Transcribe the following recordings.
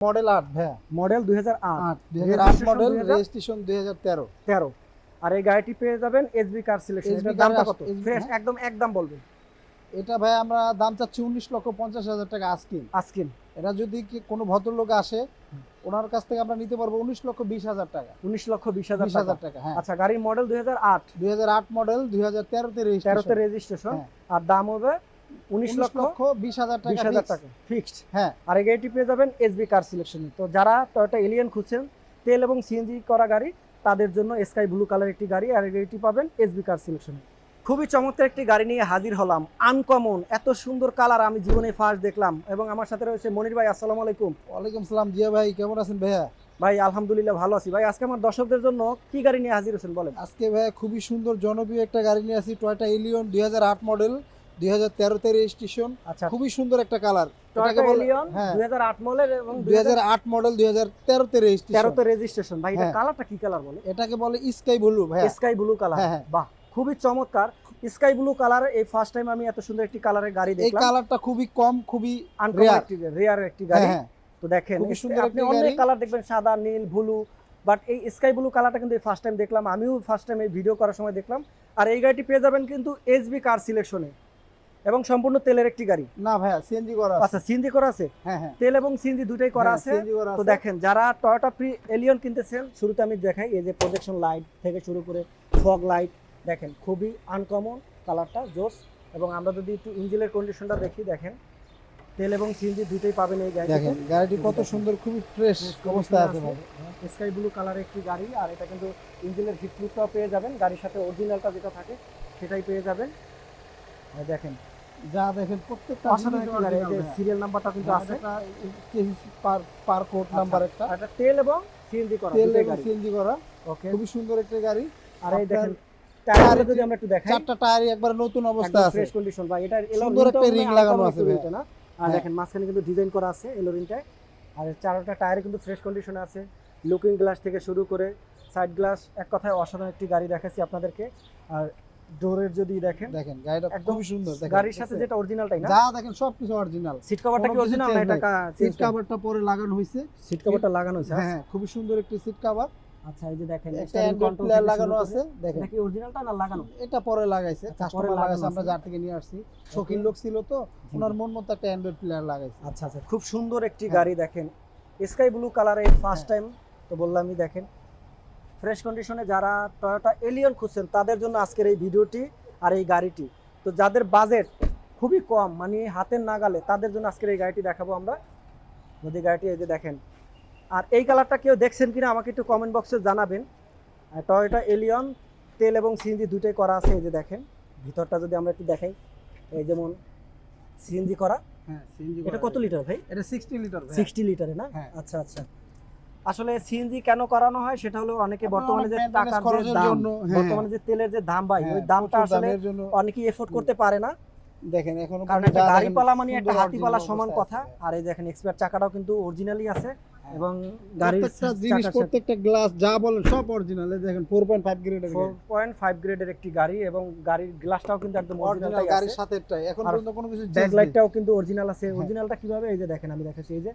Model আট ভাইয়া model আট। Registration মডেল রেজিস্ট্রেশন আর এই গাড়িটি পেয়ে যাবেন এসবি কার সিলেকশন SB দামটা কত? ফ্রেশ হ্যাঁ। একদম একদম বলবেন। এটা ভাই আমরা দাম চাচ্ছি উনিশ লক্ষ পঞ্চাশ হাজার টাকা আস্কিন। আজকিন এটা যদি কি কোনো ভদ্রলোক আসে ওনার কাছ থেকে আমরা নিতে পারব উনিশ লক্ষ বিশ হাজার টাকা। উনিশ লক্ষ বিশ হাজার টাকা হ্যাঁ। আচ্ছা গাড়ির মডেল দুই হাজার আট। দুই হাজার আট মডেল দুই হাজার তেরোতে তেরোতে রেজিস্ট্রেশন রেজিস্ট্রেশন হ্যাঁ। আর দাম হবে উনিশ লক্ষ বিশ হাজার টাকা হাজার টাকা ফিক্সড হ্যাঁ। আর এই গাড়িটি পেয়ে যাবেন এসবি কার সিলেকশনে তো যারা টয়োটা এলিয়ন খুঁজছেন তেল এবং সিএনজি করা গাড়ি তাদের জন্য স্কাই ব্লু কালার একটি গাড়ি আর এই গাড়িটি পাবেন এসবি কার সিলেকশনে খুবই চমৎকার একটি গাড়ি নিয়ে হাজির হলাম। আনকমন এত সুন্দর কালার আমি জীবনে ফার্স্ট দেখলাম। এবং আমার সাথে রয়েছে মনির ভাই আসসালামু আলাইকুম। ওয়ালাইকুম সালাম জিয়া ভাই কেমন আছেন ভাইয়া? ভাই আলহামদুলিল্লাহ ভালো আছি। ভাই আজকে আমার দর্শকদের জন্য কি গাড়ি নিয়ে হাজির হয়েছেন বলেন? আজকে ভাইয়া খুবই সুন্দর জনপ্রিয় একটা গাড়ি নিয়ে আসি টয়টা এলিয়ন দুই হাজার আট মডেল দুই হাজার তেরোতে রেজিস্ট্রেশন খুবই সুন্দর একটা কালার হ্যাঁ। 2008 মডেল এবং দুই হাজার আট মডেল দুই হাজার তেরোতে রেজিস্ট্রেশন 13 তে রেজিস্ট্রেশন ভাই এটা হ্যাঁ। কালারটা কি কালার বলে? এটাকে বলে স্কাই ব্লু ভাইয়া। Sky blue colour. বাহ খুবই চমৎকার। স্কাই ব্লু কালার এই ফার্স্ট টাইম আমি এত সুন্দর একটি কালারের গাড়ি এই কালারটা খুবই কম খুবই রেয়ার একটি গাড়ি। হ্যাঁ তো দেখেন সুন্দর আপনি অনেক কালার দেখবেন সাদা নীল ব্লু বাট এই স্কাই ব্লু কালারটা কিন্তু এই ফার্স্ট টাইম দেখলাম। আমিও ফার্স্ট টাইম এই ভিডিও করার সময় দেখলাম। আর এই গাড়িটি পেয়ে যাবেন কিন্তু এসবি কার সিলেকশনে এবং সম্পূর্ণ তেলের একটি গাড়ি? না ভাইয়া সিএনজি করা আছে। আচ্ছা সিএনজি করা আছে? হ্যাঁ হ্যাঁ। তেল এবং সিএনজি দুটাই করা হ্যাঁ, আছে? তো দেখেন যারা টয়োটা প্রি এলিয়ন কিনতেছেন শুরুতে আমি দেখাই এই যে প্রজেকশন লাইট থেকে শুরু করে ফগ লাইট দেখেন খুবই আনকমন কালারটা জোস। এবং আমরা যদি একটু ইঞ্জিনের কন্ডিশনটা দেখি দেখেন তেল এবং সিএনজি দুটোই পাবেন এই গাড়িতে। দেখেন গাড়িটি কত সুন্দর খুবই ফ্রেশ অবস্থায় আছে ভাই। স্কাই ব্লু কালারের একটি গাড়ি আর এটা কিন্তু ইঞ্জিনের হিট পেয়ে যাবেন। গাড়ির সাথে অরিজিনালটা যেটা থাকে সেটাই পেয়ে যাবেন। দেখেন যা দেখেন প্রত্যেকটা সিরিয়াল নাম্বারটা কিন্তু আছে। পার পার কোড নাম্বার একটা। এটা তেল এবং সিএনজি করা তেল দুটোই এবং গাড়ি। সিএনজি করা। ওকে খুবই সুন্দর একটা গাড়ি। আর এই দেখেন টায়ারগুলো যদি আমরা একটু দেখাই। চারটা টায়ারই একবার নতুন অবস্থা আছে। ফ্রেশ কন্ডিশন ভাই। এটা সুন্দর একটা ring লাগানো আছে ভাই। না? আর হ্যাঁ। দেখেন মাঝখানে কিন্তু ডিজাইন করা আছে এলোরিনটায় আর এর চারটা টায়ারে কিন্তু ফ্রেশ কন্ডিশনে আছে। লুকিং গ্লাস থেকে শুরু করে সাইড গ্লাস এক কথায় অসাধারণ একটি গাড়ি দেখাচ্ছি আপনাদেরকে। আর ডোরের যদি দেখেন দেখেন গাড়িটা খুবই সুন্দর দেখেন। গাড়ির সাথে যেটা অরিজিনালটাই না? যা দেখেন সবকিছু অরিজিনাল সিট কভারটা কি অরিজিনাল না এটা সিট কভারটা পরে লাগানো হয়েছে। সিট কভারটা লাগানো হ্যাঁ? হ্যাঁ, খুবই সুন্দর একটি সিট কভার আচ্ছা এই যে দেখেন প্লেয়ার লাগানো আছে দেখেন। এটা কি অরিজিনালটা না লাগানো? এটা পরে লাগাইছে আচ্ছা, কাস্টমার লাগাইছে আমরা যার থেকে নিয়ে আসছি। শৌখিন লোক ছিল তো ওনার মন মতো একটা অ্যান্ড্রয়েড প্লেয়ার লাগাইছে। আচ্ছা আচ্ছা খুব সুন্দর একটি হ্যাঁ। গাড়ি দেখেন। স্কাই ব্লু কালারে ফার্স্ট টাইম তো বললামই দেখেন ফ্রেশ কন্ডিশনে যারা টয়োটা এলিয়ন খুঁজছেন তাদের জন্য আজকের এই ভিডিওটি আর এই গাড়িটি। তো যাদের বাজেট খুবই কম মানে হাতের নাগালে তাদের জন্য আজকের এই গাড়িটি দেখাবো আমরা। যদি গাড়িটি এই যে দেখেন। আর এই কালারটা কেউ দেখছেন কিনা আমাকে একটু কমেন্ট বক্সে জানাবেন। টয়োটা এলিয়ন তেল এবং সিএনজি দুটোই করা আছে এই যে দেখেন। ভিতরটা যদি আমরা একটু দেখাই এই যেমন সিএনজি করা। হ্যাঁ সিএনজি এটা কত লিটার ভাই? এটা 60 লিটার সিক্সটি লিটারে না? হ্যাঁ। আচ্ছা আচ্ছা। আসলে সিএনজি কেন করানো হয় সেটা হলো অনেকে বর্তমানে যে টাকার যে দাম হ্যাঁ। বর্তমানে যে তেলের যে দাম ভাই ওই হ্যাঁ, দামটা আসলে অনেকেই এফোর্ড করতে পারে না। দেখেন এখন কারণ একটা গাড়ি পালা মানে একটা হাতি পালা সমান কথা। আর এই দেখেন এক্সপার্ট চাকাটাও কিন্তু অরিজিনালি আছে এবং গাড়ির প্রত্যেকটা জিনিস প্রত্যেকটা গ্লাস যা বলেন সব অরিজিনাল দেখেন 4.5 গ্রেডের ফোর পয়েন্ট ফাইভ গ্রেডের একটি গাড়ি এবং গাড়ির গ্লাসটাও কিন্তু একদম অরিজিনাল গাড়ির সাথে এটাই এখন পর্যন্ত কোনো কিছু ব্যাক change নেই। লাইটটাও কিন্তু অরিজিনাল আছে। হ্যাঁ। অরিজিনালটা কীভাবে? এই যে দেখেন আমি দেখাচ্ছি। এই যে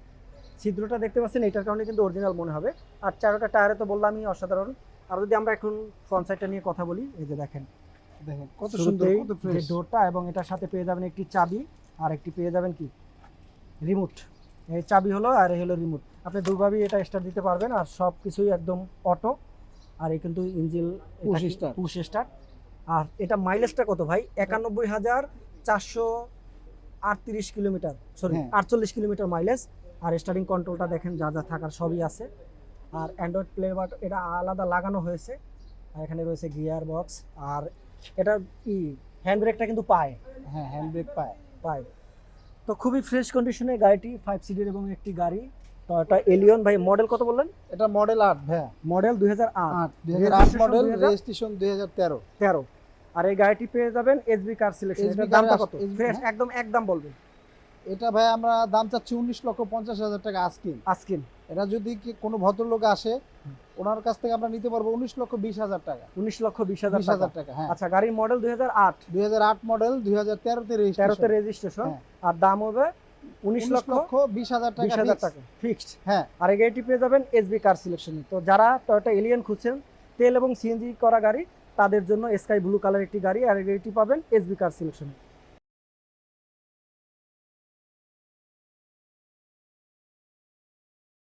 ছিদ্রটা দেখতে পাচ্ছেন এটার কারণে কিন্তু অরিজিনাল মনে হবে। আর চারোটা টায়ারে তো বললামই অসাধারণ। আর যদি আমরা এখন ফ্রন্ট সাইডটা নিয়ে কথা বলি এই যে দেখেন দেখেন কত সুন্দর কত ফ্রেশ ডোরটা এবং এটার সাথে পেয়ে যাবেন একটি চাবি আর একটি পেয়ে যাবেন কি? রিমোট এই চাবি হলো আর এই হলো রিমোট আপনি দুভাবেই এটা স্টার্ট দিতে পারবেন আর সব কিছুই একদম অটো আর এই কিন্তু ইঞ্জিল। পুশ স্টার্ট আর এটা মাইলেজটা কত ভাই? একানব্বই হাজার চারশো আটত্রিশ কিলোমিটার সরি হ্যাঁ। আটচল্লিশ কিলোমিটার মাইলেজ আর স্টারিং কন্ট্রোলটা দেখেন যা যা থাকার সবই আছে। আর অ্যান্ড্রয়েড প্লে বাট এটা আলাদা লাগানো হয়েছে। আর এখানে রয়েছে গিয়ার বক্স আর এটা ই হ্যান্ড ব্রেকটা কিন্তু পায়। হ্যাঁ হ্যান্ড ব্রেক পায়। পায়। তো খুবই ফ্রেশ কন্ডিশনে গাড়িটি ফাইভ সিটের এবং একটি গাড়ি। টয়োটা এলিয়ন ভাই মডেল কত বললেন? এটা মডেল 8 ভাইয়া মডেল দুই হাজার আট। 8 2008 মডেল 2000 রেজিস্ট্রেশন 2013 তেরো। আর এই গাড়িটি পেয়ে যাবেন এসবি কার সিলেকশন এটার দামটা কত? ফ্রেশ হ্যাঁ। একদম একদম বলবেন এটা ভাই আমরা দাম চাচ্ছি 19 লক্ষ 50 হাজার টাকা আস্কিন। আজকিন এটা যদি কি কোনো ভদ্রলোক আসে ওনার কাছ থেকে আমরা নিতে পারব 19 লক্ষ 20 হাজার টাকা। উনিশ লক্ষ বিশ হাজার 20 টাকা হাজার টাকা। হ্যাঁ। আচ্ছা গাড়ির মডেল দুই হাজার আট। 2008 মডেল দুই হাজার তেরোতে রেজিস্ট্রেশন রেজিস্ট্রেশন হ্যাঁ। আর দাম হবে উনিশ উনিশ লক্ষ লক্ষ বিশ হাজার বিশ টাকা হাজার টাকা ফিক্সড হ্যাঁ। আর এই গাড়িটি পেয়ে যাবেন এসবি কার সিলেকশনে তো যারা টয়োটা এলিয়ন খুঁজছেন তেল এবং সিএনজি করা গাড়ি তাদের জন্য স্কাই ব্লু কালার একটি গাড়ি আর এই গাড়িটি পাবেন এসবি কার সিলেকশনে